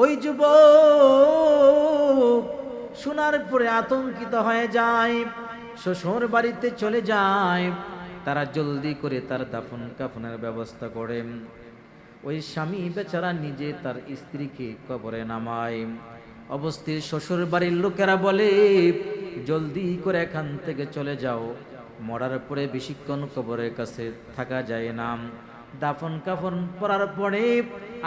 ওই যুব শোনার পরে আতঙ্কিত হয়ে যায়, শ্বশুর বাড়িতে চলে যায়, তারা জলদি করে তার দাফন কাফনের ব্যবস্থা করে। ওই স্বামী বেচারা নিজে তার স্ত্রীকে কবরে নামায়। অবস্থিত শ্বশুর বাড়ির লোকেরা বলে, জলদি করে এখান থেকে চলে যাও, মরার পরে বেশিক্ষণ কবরের কাছে থাকা যায় না। দাফন কাফন পড়ার পরে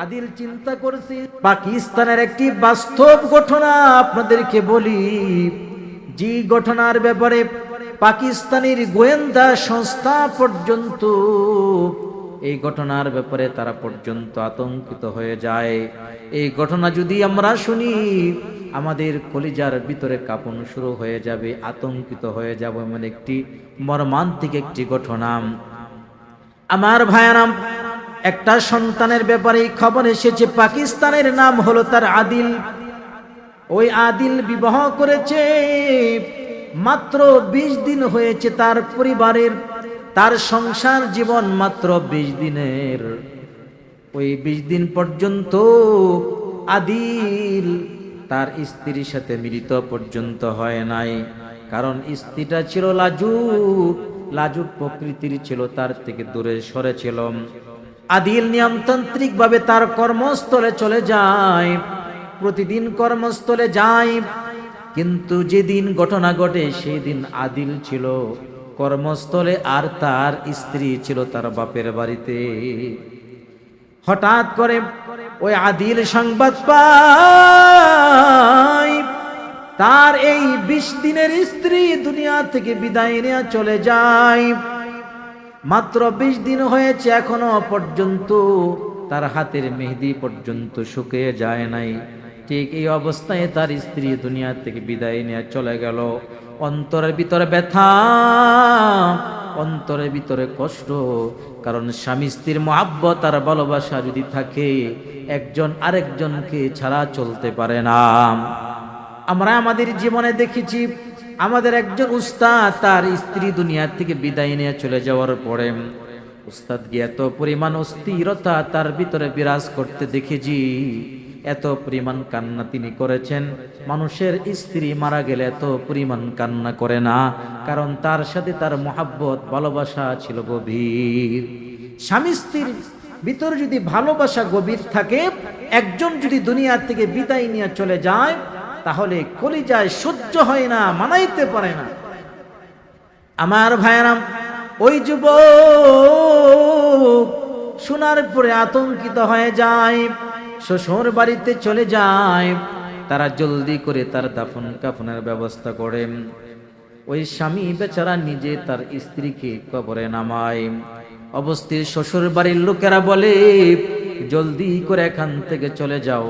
আদিল চিন্তা করছি, পাকিস্তানের একটি বাস্তব ঘটনা আপনাদেরকে বলি। যে ঘটনার ব্যাপারে পাকিস্তানের গোয়েন্দা সংস্থা পর্যন্ত, এই ঘটনার ব্যাপারে তারা পর্যন্ত আতঙ্কিত হয়ে যায়। এই ঘটনা যদি আমরা শুনি, আমাদের কলিজার ভিতরে কাঁপন শুরু হয়ে যাবে, আতঙ্কিত হয়ে যাব এমন একটি মর্মান্তিক একটি ঘটনা। আমার ভাইয়ারাম একটা সন্তানের ব্যাপারে খবর এসেছে, পাকিস্তানের নাম হলো তার আদিল। ওই আদিল বিবাহ করেছে, মাত্র ২০ দিন হয়েছে তার পরিবারের, তার সংসার জীবন মাত্র ২০ দিনের। ওই ২০ দিন পর্যন্ত আদিল তার স্ত্রীর সাথে মিলিত পর্যন্ত হয় নাই, কারণ স্ত্রীটা ছিল লাজুক লাজুক প্রকৃতির ছিল, তার থেকে দূরে সরে ছিল। আদিল নিয়মতান্ত্রিক ভাবে তার কর্মস্থলে চলে যায়, প্রতিদিন কর্মস্থলে যায়। কিন্তু যেদিন ঘটনা ঘটে সেই দিন আদিল ছিল কর্মস্থলে আর তার স্ত্রী ছিল তার বাপের বাড়িতে। হঠাৎ করে ওই আদিল সংবাদ পায় তার এই বিশ দিনের স্ত্রী দুনিয়া থেকে বিদায় নেওয়া চলে যায়। মাত্র বিশ দিন হয়েছে এখনও পর্যন্ত তার হাতের মেহেদি পর্যন্ত শুকিয়ে যায় নাই। ঠিক এই অবস্থায় তার স্ত্রী দুনিয়া থেকে বিদায় নিয়ে চলে গেল। অন্তরের ভিতরে ব্যথা, অন্তরের ভিতরে কষ্ট, কারণ স্বামী স্ত্রীর মহাব্বত আর ভালোবাসা যদি থাকে, একজন আরেকজনকে ছাড়া চলতে পারে না। আমরা আমাদের জীবনে দেখেছি, আমাদের একজন উস্তাদ তার স্ত্রী দুনিয়ার থেকে বিদায় নিয়ে চলে যাওয়ার পরে উস্তাদ গিয়ে এত পরিমাণ অস্থিরতা তার ভিতরে বিরাজ করতে দেখেছি, এত পরিমাণ কান্না তিনি করেছেন। মানুষের স্ত্রী মারা গেলে এত পরিমাণ কান্না করে না, কারণ তার সাথে তার মহাব্বত, ভালোবাসা ছিল গভীর। স্বামী স্ত্রীর ভিতরে যদি ভালোবাসা গভীর থাকে, একজন যদি দুনিয়ার থেকে বিদায় নিয়ে চলে যায় তাহলে কলিজায় সহ্য হয় না, মানাইতে পারে না। আমার ভাইরাম ওই যুব শোনার পরে আতঙ্কিত হয়ে যায়, শ্বশুর বাড়িতে চলে যায়, তারা জলদি করে তার দাফন কাফনের ব্যবস্থা করে। ওই স্বামী বেচারা নিজে তার স্ত্রীকে কবরে নামায়। অবস্থিত শ্বশুর বাড়ির লোকেরা বলে, জলদি করে এখান থেকে চলে যাও।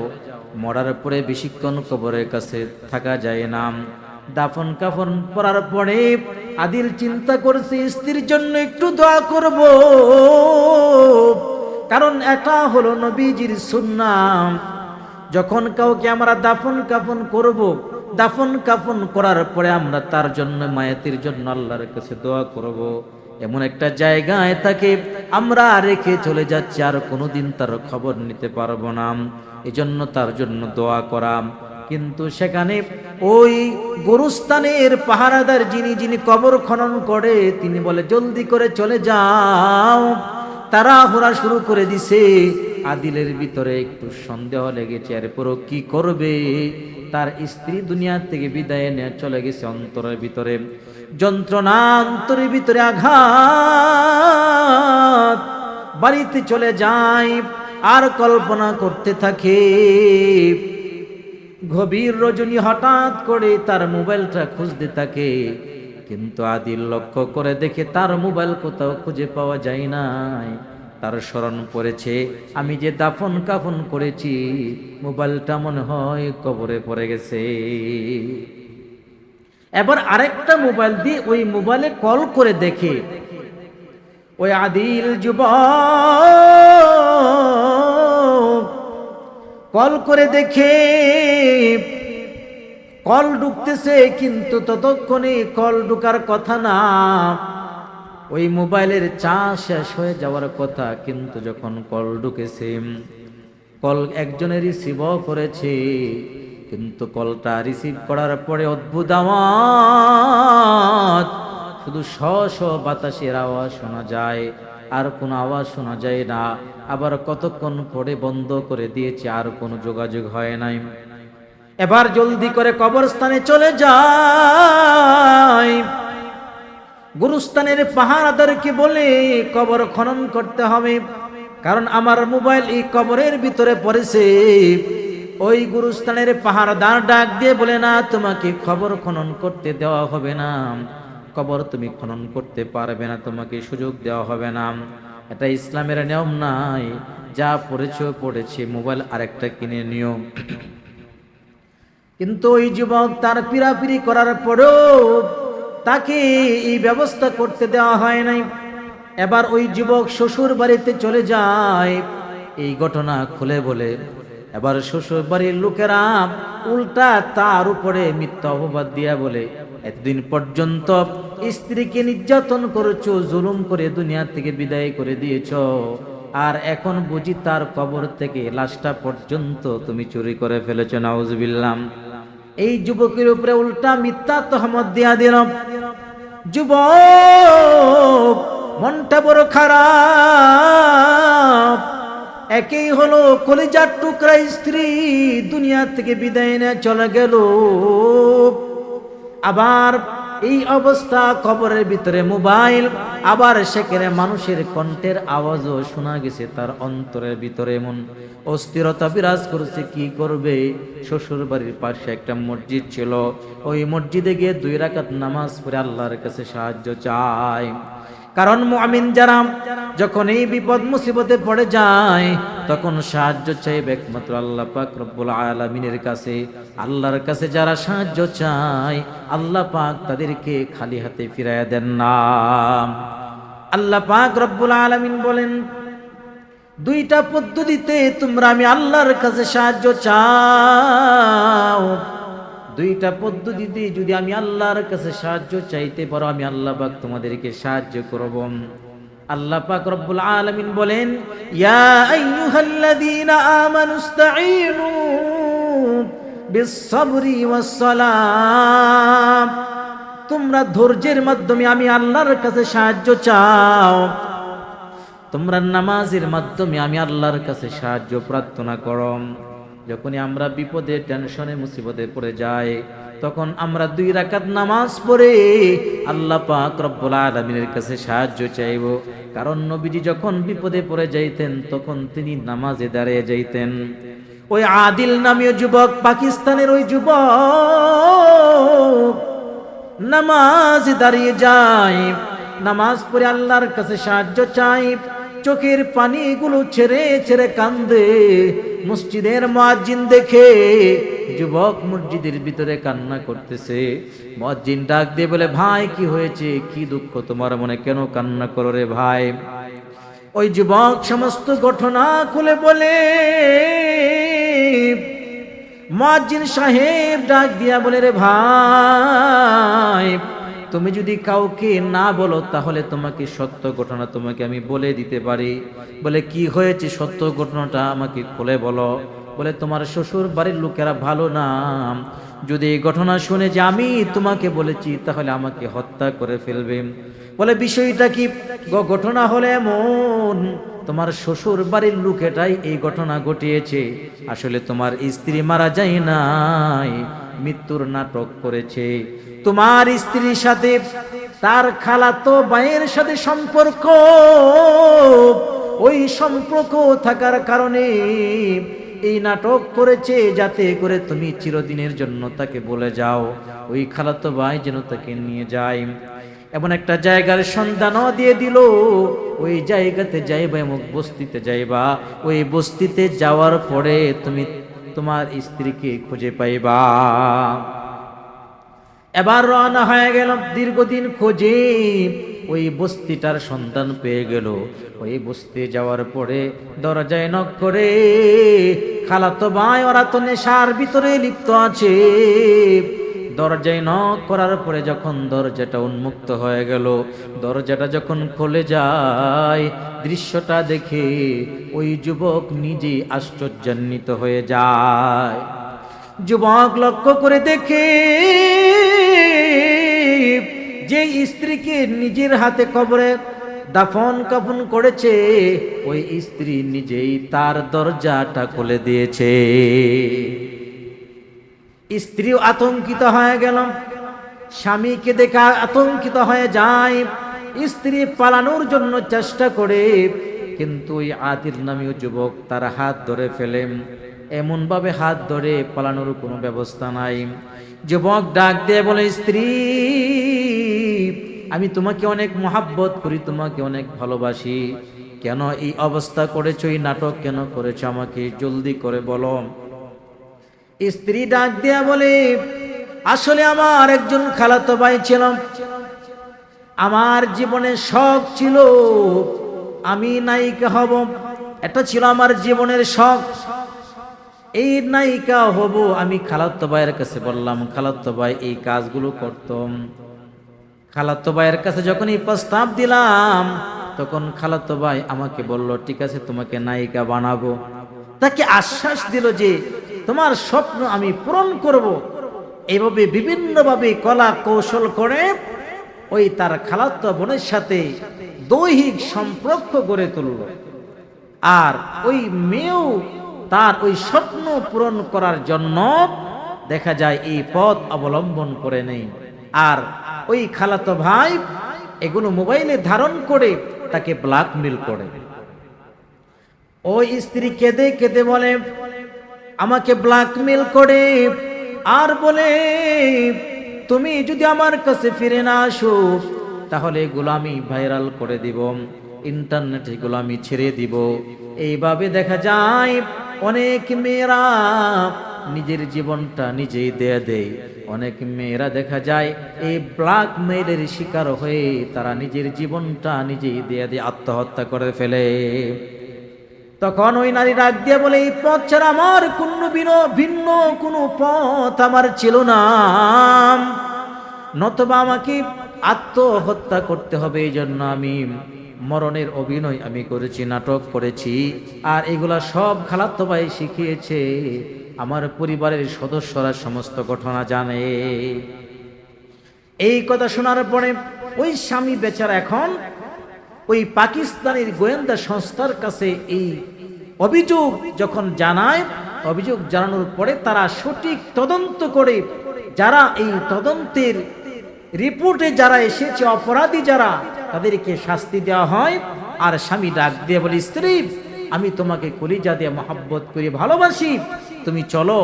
মরার পরে বেশিক্ষণ কবরের কাছে থাকা যায় না। দাফন কাফন পড়ার পরে আদিল চিন্তা করছে, স্ত্রীর জন্য একটু দোয়া করব। কারণ এটা হলো নবীজির সুন্নাম যখন কাউকে আমরা দাফন কাফন করব, দাফন কাফন করার পরে আমরা তার জন্য মায়াতির জন্য আল্লাহর কাছে দোয়া করব। এমন একটা জায়গায় তাকে আমরা রেখে চলে যাচ্ছি, আর কোনোদিন তার খবর নিতে পারব না। এজন্য তার জন্য দোয়া করা। কিন্তু সেখানে ওই গরুস্থানের পাহারাদার যিনি যিনি কবর খনন করে, তিনি বলে, জলদি করে চলে যাও। তারা হোরা শুরু করে দিছে। আদিলের ভিতরে একটু সন্দেহ লেগেছে এরপরও কি করবে? তার স্ত্রী দুনিয়া থেকে বিদায় নিয়ে চলে গেছে অন্তরের ভিতরে। যন্ত্রণা অন্তরের ভিতরে আঘাত, বাড়িতে চলে যায় আর কল্পনা করতে থাকে। গভীর রজনী হঠাৎ করে তার মোবাইলটা খুঁজতে থাকে, কিন্তু আদিল লক্ষ্য করে দেখে তার মোবাইল কোথাও খুঁজে পাওয়া যায় নাই। তার স্মরণ পড়েছে, আমি যে দাফন কাফন করেছি, মোবাইলটা মনে হয় কবরে পড়ে গেছে। এবার আরেকটা মোবাইল দিয়ে ওই মোবাইলে কল করে দেখে। ওই আদিল যুবক, কল করে দেখে। কল ঢুকতেছে, কিন্তু ততক্ষণে কল ঢুকার কথা না। ওই মোবাইলের চা শেষ হয়ে যাওয়ার কথা, কিন্তু যখন কল ঢুকেছে, কল একজনেরই রিসিভও করেছে। কিন্তু কলটা রিসিভ করার পরে অদ্ভুত আওয়াজ। শুধু শ শ বাতাসের আওয়াজ শোনা যায়, আর কোনো আওয়াজ শোনা যায় না। আবার কতক্ষণ পরে বন্ধ করে দিয়েছে, আর কোনো যোগাযোগ হয় নাই। এবার জলদি করে কবরস্থানে চলে যায়। গুরুস্থানের পাহারাদারকে বলে, কবর খনন করতে হবে। কারণ আমার মোবাইল এই কবরের ভিতরে পড়েছে। ওই গুরুস্থানের পাহারাদার ডাক দিয়ে বলে, না, তোমাকে খবর খনন করতে দেওয়া হবে না। কবর তুমি খনন করতে পারবে না, তোমাকে সুযোগ দেওয়া হবে না। এটা ইসলামের নিয়ম নাই। যা পড়েছে পড়েছে। মোবাইল আরেকটা কিনে নিও। কিন্তু ওই যুবক তার পিরাপিরি করার পরেও তাকে এই ব্যবস্থা করতে দেওয়া হয় নাই। এবার ওই যুবক শ্বশুর বাড়িতে চলে যায়। এই ঘটনা খুলে বলে এবার শ্বশুর বাড়ির লোকেরা উল্টা তার উপরে মিথ্যা অপবাদ দিয়া বলে, এতদিন পর্যন্ত স্ত্রীকে নির্যাতন করেছ, জুলুম করে দুনিয়া থেকে বিদায় করে দিয়েছ, আর এখন বুঝি তার কবর থেকে লাশটা পর্যন্ত তুমি চুরি করে ফেলেছ নাউজবিল্লাম এই যুবকের উপরে উল্টা মিথ্যা তহমত দিয়া দিল। যুবক, মনটা বড় খারাপ। একেই হলো কলিজার টুকরা স্ত্রী, দুনিয়া থেকে বিদায় নিয়ে চলে গেল। আবার এই অবস্থা কবরের ভিতরে মোবাইল, আবার সেখানে মানুষের কণ্ঠের আওয়াজও শোনা গেছে তার অন্তরের ভিতরে এমন অস্থিরতা বিরাজ করছে, কি করবে? শ্বশুর বাড়ির পাশে একটা মসজিদ ছিল। ওই মসজিদে গিয়ে দুই রাকাত নামাজ পড়ে আল্লাহর কাছে সাহায্য চায়। কারণ মুমিন যারা যখন এই বিপদ মুসিবতে পড়ে যায়, তখন সাহায্য চাইবে একমাত্র আল্লাহ পাক রব্বুল আলামিনের কাছে। আল্লাহর কাছে যারা সাহায্য চায়, আল্লাহ পাক তাদেরকে খালি হাতে ফিরাইয়া দেন না। আল্লাহ পাক রব্বুল আলামিন বলেন, দুইটা পদ্ধতিতে তোমরা আমি আল্লাহর কাছে সাহায্য চাও। দুইটা পদ্ধতিতে যদি আমি আল্লাহর কাছে সাহায্য চাইতে পারো, আমি আল্লাহ পাক তোমাদেরকে সাহায্য করব। আল্লাহ পাক রব্বুল আলামিন বলেন, ইয়া আইয়ুহাল্লাযীনা আমানুস্তাঈনু বিস-সাবরি ওয়াস-সালাম। তোমরা ধৈর্যের মাধ্যমে আমি আল্লাহর কাছে সাহায্য চাও। তোমরা নামাজের মাধ্যমে আমি আল্লাহর কাছে সাহায্য প্রার্থনা করো। যখনই আমরা বিপদে, টেনশনে, মুসিবতে পড়ে যাই, তখন আমরা দুই রাকাত নামাজ পড়ে আল্লাহ পাক রব্বুল আলামিনের কাছে সাহায্য চাইব। কারণ নবীজি যখন বিপদে পড়ে যাইতেন, তখন তিনি নামাজে দাঁড়িয়ে যাইতেন। ওই আদিল নামীয় যুবক, পাকিস্তানের ওই যুবক নামাজ দাঁড়িয়ে যায়, নামাজ পড়ে আল্লাহর কাছে সাহায্য চাই চোখের পানিগুলো ছেড়ে ছেড়ে কান্দে। মসজিদের মুয়াজ্জিন দেখে যুবক মসজিদের ভিতরে কান্না করতেছে। মুয়াজ্জিন ডাক দিয়ে বলে, ভাই, কি হয়েছে? কি দুঃখ তোমার মনে? কেন কান্না করো রে ভাই? ওই যুবক সমস্ত ঘটনা খুলে বলে, মুয়াজ্জিন সাহেব ডাক দিয়া বলে রে ভাই তুমি যদি কাউকে না বলো, তাহলে তোমাকে সত্য ঘটনা তোমাকে আমি বলে দিতে পারি। বলে, কি হয়েছে সত্য ঘটনাটা? আমাকে খুলে বলো। বলে, তোমার শ্বশুর বাড়ির লোকেরা ভালো না। যদি এই ঘটনা শুনে যে আমি তোমাকে বলেছি, তাহলে আমাকে হত্যা করে ফেলবে। বলে, বিষয়টা কি? ঘটনা হলে এমন, তোমার শ্বশুর বাড়ির লোকেটাই এই ঘটনা ঘটিয়েছে। আসলে তোমার স্ত্রী মারা যায় নাই। মৃত্যুর নাটক করেছে। তোমার স্ত্রীর সাথে, তার খালাতো ভাইয়ের সাথে সম্পর্ক, ওই সম্পর্ক থাকার কারণে এই নাটক করেছে যাতে করে তুমি চিরদিনের জন্য তাকে বলে যাও। ওই খালাতো ভাই যেন তাকে নিয়ে যায়। এমন একটা জায়গার সন্ধানও দিয়ে দিল। ওই জায়গাতে যাইবা এমন বস্তিতে যাইবা। ওই বস্তিতে যাওয়ার পরে তুমি তোমার স্ত্রীকে খুঁজে পাইবা। এবার রওনা হয়ে গেল দীর্ঘদিন খোঁজে। ওই বস্তিটার সন্তান পেয়ে গেল। ওই বস্তি যাওয়ার পরে দরজায় নক করে খালাতো ভাই ওরা তো নেশার ভিতরে লিপ্ত আছে। দরজায় নক করার পরে যখন দরজাটা উন্মুক্ত হয়ে গেল, দরজাটা যখন খুলে যায়, দৃশ্যটা দেখে ওই যুবক নিজে আশ্চর্যান্বিত হয়ে যায়। যুবক লক্ষ্য করে দেখে যে স্ত্রীকে নিজের হাতে কবরে দাফন কাফন করেছে, ওই স্ত্রী নিজেই তার দরজাটা খুলে দিয়েছে। স্ত্রীও আতঙ্কিত হয়ে গেল স্বামীকে দেখা আতঙ্কিত হয়ে যায় স্ত্রী পালানোর জন্য চেষ্টা করে, কিন্তু ওই আদির নামীয় যুবক তার হাত ধরে ফেলেন এমনভাবে হাত ধরে পালানোর কোনো ব্যবস্থা নাই। যুবক ডাক দিয়ে বলে, স্ত্রী, আমি তোমাকে অনেক মহাব্বত করি, তোমাকে অনেক ভালোবাসি। কেন এই অবস্থা করেছ, এই নাটক কেন করেছ আমাকে? জলদি করে বলো। স্ত্রী ডাক দেয়া বলে, আসলে আমার একজন খালাতো ভাই ছিল আমার জীবনে শখ ছিল, আমি নায়িকা হব। এটা ছিল আমার জীবনের শখ। এই নায়িকা হব আমি খালাতো ভাইয়ের কাছে বললাম, খালাতো ভাই, এই কাজগুলো করতাম। খালাতো ভাইয়ের কাছে যখন এই প্রস্তাব দিলাম, তখন খালাতো ভাই আমাকে বলল, ঠিক আছে, তোমাকে নায়িকা বানাবো। তাকে আশ্বাস দিল যে তোমার স্বপ্ন আমি পূরণ করব। এভাবে বিভিন্নভাবে কলা কৌশল করে ওই তার খালাতো বোনের সাথে দৈহিক সম্পর্ক গড়ে তুলল। আর ওই মেয়েও তার ওই স্বপ্ন পূরণ করার জন্য দেখা যায় এই পথ অবলম্বন করে নেই। আর ওই খালাতো ভাই এগুলো মোবাইলে ধারণ করে তাকে ব্ল্যাকমেল করে। ওই স্ত্রী কেঁদে কেঁদে বলে আমাকে ব্ল্যাকমেল করে আর বলে, তুমি যদি আমার কাছে ফিরে না আসো, তাহলে এগুলো আমি ভাইরাল করে দিব ইন্টারনেট এগুলো আমি ছেড়ে দিব। এইভাবে দেখা যায়, অনেক মেয়েরা নিজের জীবনটা নিজেই দেয়া দেয়। অনেক মেয়েরা দেখা যায়, এই ব্ল্যাক শিকার হয়ে তারা নিজের জীবনটা নিজেই দেয়া দিয়ে আত্মহত্যা করে ফেলে। তখন ওই নারী ডাক দিয়ে বলে, এই পথ ছাড়া আমার কোন ভিন্ন কোনো পথ আমার ছিল না। নতবা আমাকে আত্মহত্যা করতে হবে, এই জন্য আমি মরণের অভিনয় আমি করেছি, নাটক করেছি। আর এগুলা সব খালাতো ভাই শিখিয়েছে। আমার পরিবারের সদস্যরা সমস্ত ঘটনা জানে। এই কথা শোনার পরে ওই স্বামী বেচারা এখন ওই পাকিস্তানের গোয়েন্দা সংস্থার কাছে এই অভিযোগ যখন জানায়, অভিযোগ জানানোর পরে তারা সঠিক তদন্ত করে, যারা এই তদন্তের রিপোর্টে যারা এসেছে, অপরাধী যারা, তাদেরকে শাস্তি দেওয়া হয়। আর স্বামী ডাক দিয়ে বলি, স্ত্রী, আমি তোমাকে কলিজা দিয়ে মহাব্বত করে ভালোবাসি। তুমি চলো,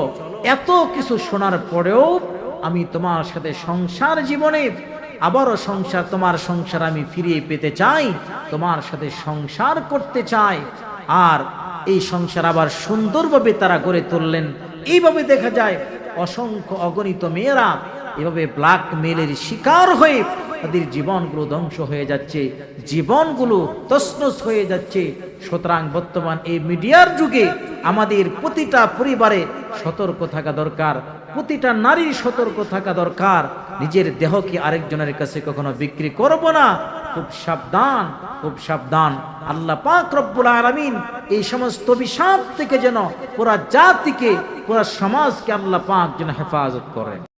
এত কিছু শোনার পরেও আমি তোমার সাথে সংসার জীবনে আবারও সংসার, তোমার সংসার আমি ফিরিয়ে পেতে চাই, তোমার সাথে সংসার করতে চাই। আর এই সংসার আবার সুন্দরভাবে তারা গড়ে তুললেন। এইভাবে দেখা যায়, অসংখ্য অগণিত মেয়েরা এভাবে ব্ল্যাক মেলের শিকার হয়ে তাদের জীবনগুলো ধ্বংস হয়ে যাচ্ছে। জীবনগুলো তসনস হয়ে যাচ্ছে। সুতরাং বর্তমান এই মিডিয়ার যুগে আমাদের প্রতিটা পরিবারে সতর্ক থাকা দরকার, প্রতিটা নারীর সতর্ক থাকা দরকার। নিজের দেহকে আরেকজনের কাছে কখনো বিক্রি করব না। খুব সাবধান খুব সাবধান। আল্লাহ পাক রব্বুল আলমিন এই সমস্ত বিষাদ থেকে যেন পুরা জাতিকে, পুরা সমাজকে আল্লাহ পাক যেন হেফাজত করেন।